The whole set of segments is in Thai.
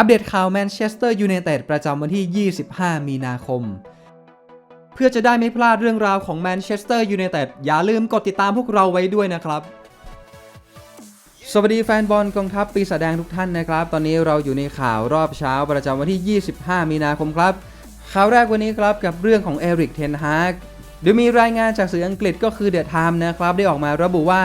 อัปเดตข่าวแมนเชสเตอร์ยูไนเต็ดประจำวันที่ 25 มีนาคม เพื่อจะได้ไม่พลาดเรื่องราวของแมนเชสเตอร์ยูไนเต็ดอย่าลืมกดติดตามพวกเราไว้ด้วยนะครับ สวัสดีแฟนบอลกองทัพปีศาจแดงทุกท่านนะครับ ตอนนี้เราอยู่ในข่าวรอบเช้าประจำวันที่ 25 มีนาคมครับ ข่าวแรกวันนี้ครับกับเรื่องของเอริกเทนฮากโดยมีรายงานจากสื่ออังกฤษก็คือเดอะไทม์นะครับได้ออกมาระบุว่า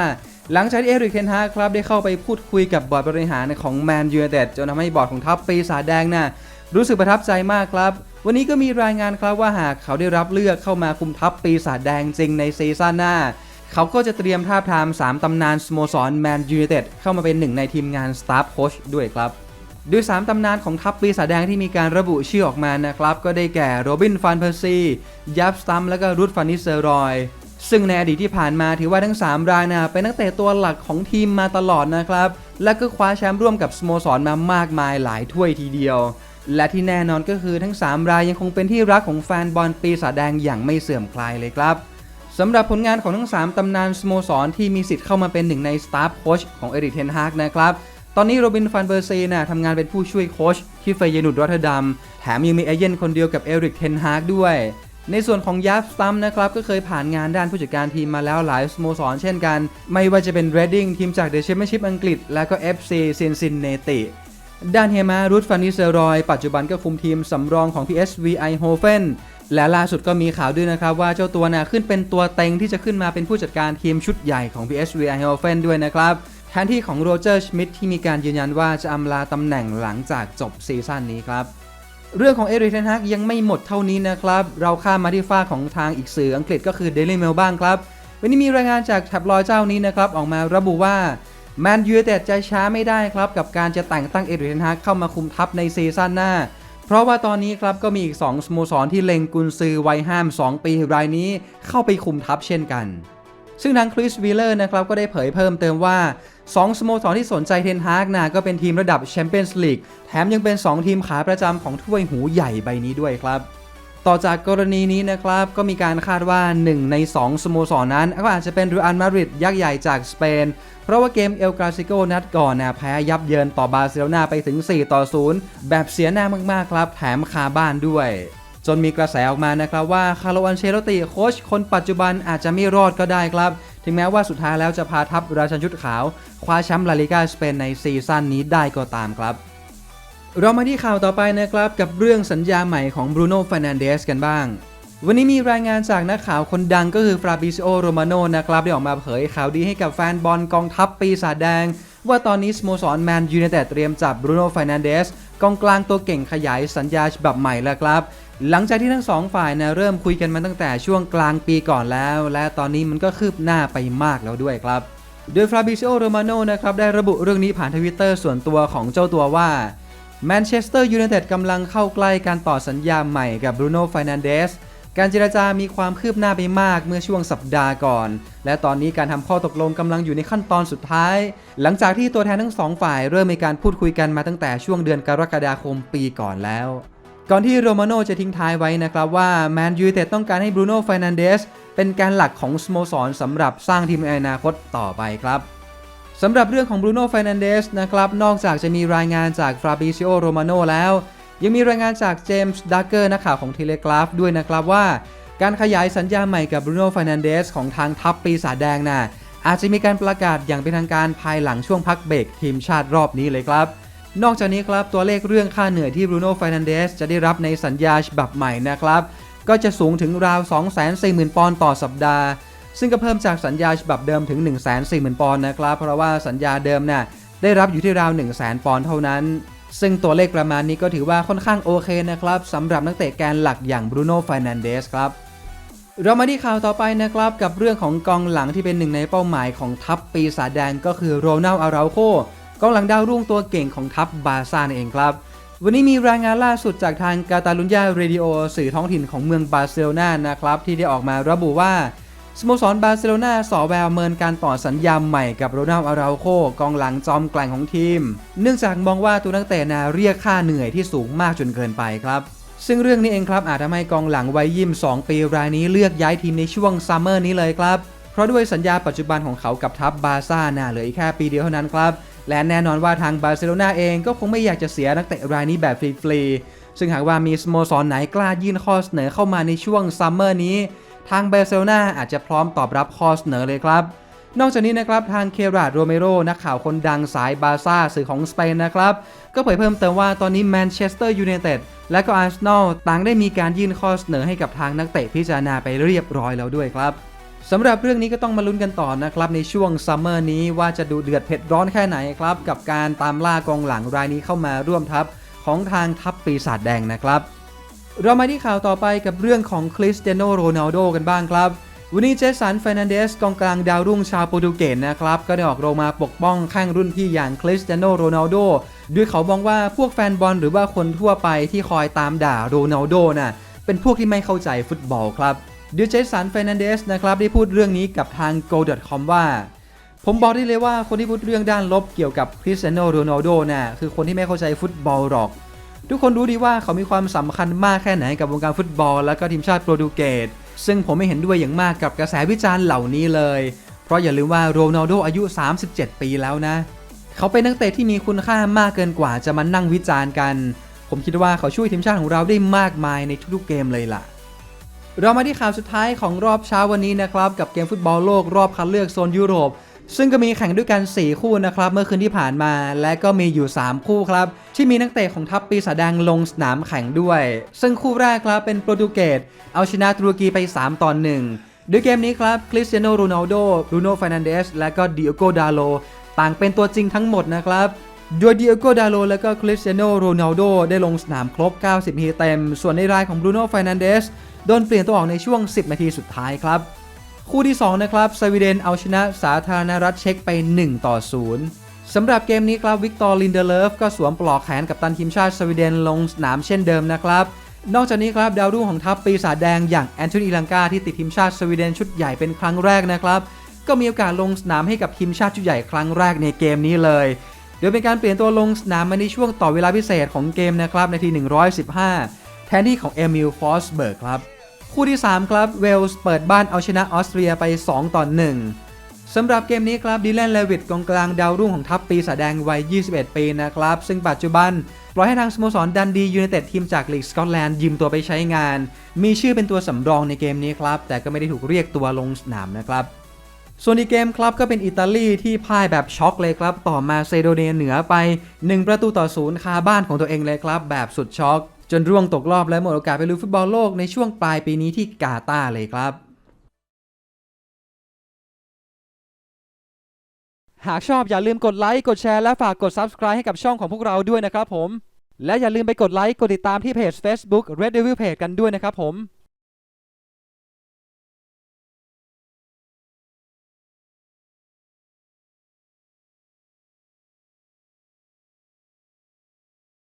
หลังจากที่เอริกเทนฮาครับได้เข้าไปพูดคุยกับบอร์ดบริหารของแมนยูไนเต็ดจนทำให้บอร์ดของทัพปีศาจแดงน่ะรู้สึกประทับใจมากครับ วันนี้ก็มีรายงานครับว่าหากเขาได้รับเลือกเข้ามาคุมทัพปีศาจแดงจริงในซีซั่นหน้า เขาก็จะเตรียมทาบทาม 3 ตำนานสโมสรแมนยูไนเต็ดเข้ามาเป็นหนึ่งในทีมงานสตาฟโค้ชด้วยครับด้วย3 ตำนานของทัพปีศาจแดงที่มีการระบุชื่อออกมานะครับ ก็ได้แก่โรบินฟันเพอร์ซียับสตัมและก็รูดฟันนิเซอรอย ซึ่งในอดีตที่ผ่านมาถือว่าทั้ง 3 รายนะเป็นนักเตะตัวหลักของทีมมาตลอดนะครับ และก็คว้าแชมป์ร่วมกับสโมสรมามากมายหลายถ้วยทีเดียว และที่แน่นอนก็คือทั้ง 3 รายยังคงเป็นที่รักของแฟนบอลปีศาจแดงอย่างไม่เสื่อมคลายเลยครับสำหรับผลงานของทั้ง 3 ตำนานสโมสรที่มีสิทธิ์เข้ามาเป็นหนึ่งในสตาฟโค้ชของเอริกเทนฮากนะครับตอนนี้โรบินฟันเบอร์เซน่ะทำงานเป็นผู้ช่วยโค้ชที่เฟยเยนุดรอตเทอร์ดัม แถมยังมีเอเย่นคนเดียวกับเอริกเทนฮากด้วย ในส่วนของยับสตัมนะครับก็เคยผ่านงานด้านผู้จัดการทีมมาแล้วหลายสโมสรเช่นกัน ไม่ว่าจะเป็นเรดดิ้งทีมจากเดอะแชมเปี้ยนชิพอังกฤษ และก็ FC ซินซินเนติด้านเฮมารูทฟานิเซรอย ปัจจุบันก็คุมทีมสำรองของ PSV Eindhoven และล่าสุดก็มีข่าวด้วยนะครับว่าเจ้าตัวน่ะขึ้นเป็นตัวเต็งที่จะขึ้นมาเป็นผู้จัดการทีมชุดใหญ่ของ PSV Eindhoven ด้วยนะครับแทนที่ของโรเจอร์ชมิดที่มีการยืนยันว่าจะอำลาตำแหน่งหลังจากจบซีซั่นนี้ครับ เรื่องของเอริกเทนฮักยังไม่หมดเท่านี้นะครับ เราข้ามมาที่ฝ้าของทางอีกสื่ออังกฤษก็คือ Daily Mail บ้างครับ วันนี้มีรายงานจากแท็บลอยเจ้านี้นะครับ ออกมาระบุว่าแมนยูไนเต็ดจะช้าไม่ได้ครับ กับการจะแต่งตั้งเอริกเทนฮักเข้ามาคุมทัพในซีซั่นหน้า เพราะว่าตอนนี้ครับก็มีอีก 2สโมสรที่เล็งกุนซือวัยห้าม 2 ปีรายนี้เข้าไปคุมทัพเช่นกัน ซึ่งทางคริสวีเลอร์นะครับก็ได้เผยเพิ่มเติมว่า 2 สโมสรที่สนใจเทนฮากนะก็เป็นทีมระดับแชมเปี้ยนส์ลีกแถมยังเป็น 2 ทีมขาประจำของถ้วยหูใหญ่ใบนี้ด้วยครับ ต่อจากกรณีนี้นะครับก็มีการคาดว่า 1 ใน 2 สโมสรนั้น ก็อาจจะเป็นรอันมาดริดยักษ์ใหญ่จากสเปน เพราะว่าเกมเอลกาซิโกนัดก่อนนะแพ้ยับเยินต่อบาร์เซโลนาไปถึง 4 ต่อ 0 แบบเสียหน้ามากๆครับ แถมคาบ้านด้วย จนมีกระแสออกมานะครับว่าคาร์โลอันเชโรติโค้ชคนปัจจุบันอาจจะไม่รอดก็ได้ครับ ถึงแม้ว่าสุดท้ายแล้วจะพาทัพราชันชุดขาว คว้าแชมป์ลาลิกาสเปนในซีซั่นนี้ได้ก็ตามครับเรามาที่ข่าวต่อไปนะครับ กับเรื่องสัญญาใหม่ของบรูโน่ฟ r น a นเดสกันบ้าง วันนี้มีรายงานจากนักข่าวคนดังก็คือฟราบิซิโอโรมาโนนะครับ ได้ออกมาเผยข่าวดีให้กับแฟนบอลกองทัพปีศาจแดง ว่าตอนนี้สโมสรแมนยูไนเต็ดเตรียมจับบรูโน่ฟ r น a นเดสกองกลางตัวเก่งขยายสัญญาฉบับใหม่แล้วครับ หลังจากที่ทั้งสองฝ่ายนะเริ่มคุยกันมาตั้งแต่ช่วงกลางปีก่อนแล้ว และตอนนี้มันก็คืบหน้าไปมากแล้วด้วยครับ โดยฟราบิซิโอโรมาโนนะครับได้ระบุเรื่องนี้ผ่านทวิตเตอร์ส่วนตัวของเจ้าตัวว่าแมนเชสเตอร์ยูไนเต็ดกำลังเข้าใกล้การต่อสัญญาใหม่กับบรูโน่ฟ r น a นเดสการเจรจามีความคืบหน้าไปมากเมื่อช่วงสัปดาห์ก่อน และตอนนี้การทำข้อตกลงกำลังอยู่ในขั้นตอนสุดท้าย หลังจากที่ตัวแทนทั้งสองฝ่ายเริ่มมีการพูดคุยกันมาตั้งแต่ช่วงเดือนกรกฎาคมปีก่อนแล้ว ก่อนที่โรมาโนจะทิ้งท้ายไว้นะครับว่าแมนยูเต็ดต้องการให้บรูโน่ฟ r น a นเดสเป็นการหลักของสโมสรสำหรับสร้างทีมในอนาคตต่อไปครับสำหรับเรื่องของบรูโน่ฟ r น a นเดสนะครับนอกจากจะมีรายงานจากฟราบิซิโอโรมาโนแล้ว ยังมีรายงานจากเจมส์ดักเกอร์นักข่าวของเทเลกราฟด้วยนะครับว่า การขยายสัญญาใหม่กับบรูโน่ฟ r น a นเดสของทางทัพปีศาจแดงน่ะอาจจะมีการประกาศอย่างเป็นทางการภายหลังช่วงพักเบรกทีมชาติรอบนี้เลยครับ นอกจากนี้ครับตัวเลขเรื่องค่าเหนื่อยที่บรูโน่ฟ r น a นเดสจะได้รับในสัญญาฉบับใหม่นะครับ ก็จะสูงถึงราว 240,000 ปอนด์ต่อสัปดาห์ ซึ่งก็เพิ่มจากสัญญาฉบับเดิมถึง 140,000 ปอนด์นะครับ เพราะว่าสัญญาเดิมน่ะได้รับอยู่ที่ราว 100,000 ปอนด์เท่านั้น ซึ่งตัวเลขประมาณนี้ก็ถือว่าค่อนข้างโอเคนะครับสำหรับนักเตะแกนหลักอย่างบรูโน่ฟ r น a นเดสครับเรามาที่ข่าวต่อไปนะครับกับเรื่องของกองหลังที่เป็นหนึ่งในเป้าหมายของทัพปีศาจแดงก็คือโรนัลอาราโค กองหลังดาวรุ่งตัวเก่งของทัพบาร์ซ่านั่นเองครับ วันนี้มีรายงานล่าสุดจากทางกาตาลุญญาเรดิโอสื่อท้องถิ่นของเมืองบาร์เซโลนานะครับ ที่ได้ออกมาระบุว่าสโมสรบาร์เซโลนาสอแววเมินการต่อสัญญาใหม่กับโรนัลอาราโคกองหลังจอมแกร่งของทีม เนื่องจากมองว่าตัวนักเตะนาเรียกค่าเหนื่อยที่สูงมากจนเกินไปครับ ซึ่งเรื่องนี้เองครับอาจทำให้กองหลังวัยยิม2ปีรายนี้เลือกย้ายทีมในช่วงซัมเมอร์นี้เลยครับ เพราะด้วยสัญญาปัจจุบันของเขากับทัพบาร์ซ่าน่าเหลืออีกแค่ปีเดียวเท่านั้นครับ และแน่นอนว่าทางบาร์เซโลนาเองก็คงไม่อยากจะเสียนักเตะรายนี้แบบฟรีๆ ซึ่งหากว่ามีสโมสรไหนกล้ายื่นข้อเสนอเข้ามาในช่วงซัมเมอร์นี้ ทางบาร์เซโลนาอาจจะพร้อมตอบรับข้อเสนอเลยครับ นอกจากนี้นะครับทางเคราดโรเมโรนักข่าวคนดังสายบาซ่าสื่อของสเปนนะครับ ก็เผยเพิ่มเติมว่าตอนนี้แมนเชสเตอร์ยูไนเต็ดและก็อาร์เซนอลต่างได้มีการยื่นข้อเสนอให้กับทางนักเตะพิจารณาไปเรียบร้อยแล้วด้วยครับ สำหรับเรื่องนี้ก็ต้องมาลุ้นกันต่อนะครับ ในช่วงซัมเมอร์นี้ว่าจะดูเดือดเผ็ดร้อนแค่ไหนครับ กับการตามล่ากองหลังรายนี้เข้ามาร่วมทัพของทางทัพปีศาจแดงนะครับ เรามาที่ข่าวต่อไปกับเรื่องของคริสเตียโนโรนัลโดกันบ้างครับ วันนี้เจสันเฟรนันเดสกองกลางดาวรุ่งชาวโปรตุเกสนะครับ ก็ได้ออกโรงมาปกป้องข้างรุ่นพี่อย่างคริสเตียโนโรนัลโดด้วยเขามองว่าพวกแฟนบอลหรือว่าคนทั่วไปที่คอยตามด่าโรนัลโดน่ะเป็นพวกที่ไม่เข้าใจฟุตบอลครับ ดิเจสันเฟรนันเดสนะครับได้พูดเรื่องนี้กับทาง go.com ว่า ผมบอกได้เลยว่าคนที่พูดเรื่องด้านลบเกี่ยวกับคริสเตียโนโรนัลโดน่ะคือคนที่ไม่เข้าใจฟุตบอลหรอก ทุกคนรู้ดีว่าเขามีความสำคัญมากแค่ไหนกับวงการฟุตบอล และก็ทีมชาติโปรตุเกสซึ่งผมไม่เห็นด้วยอย่างมากกับกระแสวิจารณ์เหล่านี้เลย เพราะอย่าลืมว่าโรนัลโดอายุ 37 ปีแล้วนะ เขาเป็นนักเตะที่มีคุณค่ามากเกินกว่าจะมานั่งวิจารณ์กัน ผมคิดว่าเขาช่วยทีมชาติของเราได้มากมายในทุกๆเกมเลยล่ะ เรามาที่ข่าวสุดท้ายของรอบเช้าวันนี้นะครับ กับเกมฟุตบอลโลกรอบคัดเลือกโซนยุโรป ซึ่งก็มีแข่งด้วยกัน 4 คู่นะครับ เมื่อคืนที่ผ่านมา และก็มีอยู่ 3 คู่ครับ ที่มีนักเตะของทัพปีศาจแดงลงสนามแข่งด้วย ซึ่งคู่แรกครับเป็นโปรตุเกสเอาชนะตุรกีไป 3 ต่อ1โดยเกมนี้ครับคริสเตียโนโรนัลโดบรูโน่ฟ r นันเดสและก็ดิโอโกดาโลต่างเป็นตัวจริงทั้งหมดนะครับ โดยดิโอโก ดาโล และก็คริสเตียโน โรนัลโด ได้ลงสนามครบ 90 นาทีเต็ม ส่วนในรายของบรูโน่ฟ r นันเดส โดนเปลี่ยนตัวออกในช่วง 10 นาทีสุดท้ายครับ คู่ที่ 2 นะครับ สวีเดนเอาชนะสาธารณรัฐเช็กไป 1 ต่อ 0 สำหรับเกมนี้ครับ วิกตอร์ ลินเดเลฟ ก็สวมปลอกแขนกับตันทีมชาติสวีเดนลงสนามเช่นเดิมนะครับ นอกจากนี้ครับ ดาวรุ่งของทัพปีศาจแดงอย่างแอนโทนีลังกาที่ติดทีมชาติสวีเดนชุดใหญ่เป็นครั้งแรกนะครับ ก็มีโอกาสลงสนามให้กับทีมชาติชุดใหญ่ครั้งแรกในเกมนี้เลย ดยเป็นการเปลี่ยนตัวลงสนามมาในช่วงต่อเวลาพิเศษของเกมนะครับในที 115 แทนที่ของเอมิลฟอสเบิร์กครับ คู่ที่ 3 ครับเวลส์เปิดบ้านเอาชนะออสเตรียไป 2 ต่อ 1 สำหรับเกมนี้ครับดิแลนเลวิตกองกลางดาวรุ่งของทัพปีศาจแดงวัย 21 ปีนะครับ ซึ่งปัจจุบันปล่อยให้ทางสโมสรดันดียูไนเต็ดทีมจากลีกสกอตแลนด์ยืมตัวไปใช้งาน มีชื่อเป็นตัวสำรองในเกมนี้ครับแต่ก็ไม่ได้ถูกเรียกตัวลงสนามนะครับ ส่วนอีกเกมครับก็เป็นอิตาลีที่พ่ายแบบช็อกเลยครับ ต่อมาเซโดเนียเหนือไป 1 ประตูต่อศูนย์คาบ้านของตัวเองเลยครับ แบบสุดช็อก จนร่วงตกรอบและหมดโอกาสไปลุ้นฟุตบอลโลกในช่วงปลายปีนี้ที่กาตาร์เลยครับ หากชอบอย่าลืมกดไลค์กดแชร์และฝากกด Subscribe ให้กับช่องของพวกเราด้วยนะครับผม และอย่าลืมไปกดไลค์กดติดตามที่เพจ Facebook Red Devil Page กันด้วยนะครับผม